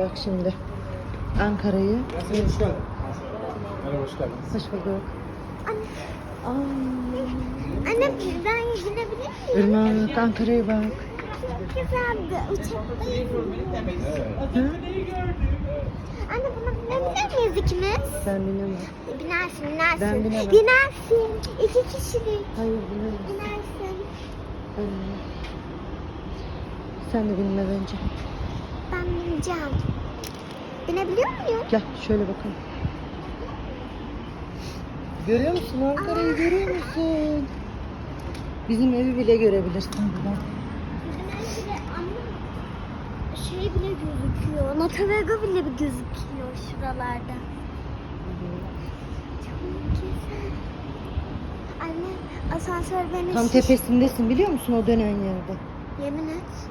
Bak şimdi Ankara'yı. Hoş geldin. Merhaba, hoş geldiniz. Hoş bulduk. Anne, anne ben gidebilir miyim? Irmak Ankara'ya bak. Güzeldi. Uçaktayım. Hı? Anne buna binebilir miyiz ikimiz? Ben binemem. Binersin, binersin. Ben binemem. Binersin. İki kişilik. Hayır binemem. Binersin. Ben binemem. Sen de binme bence. Ben bineceğim. Binebiliyor muyum? Gel şöyle bakalım. Görüyor musun Ankara'yı görüyor musun? Bizim evi bile görebilirsin buradan. Şey bile gözüküyor. Notovego bile bir gözüküyor şuralarda. Anne asansör beni Tam şiş- tepesindesin biliyor musun o dönen yerde. Yemin et.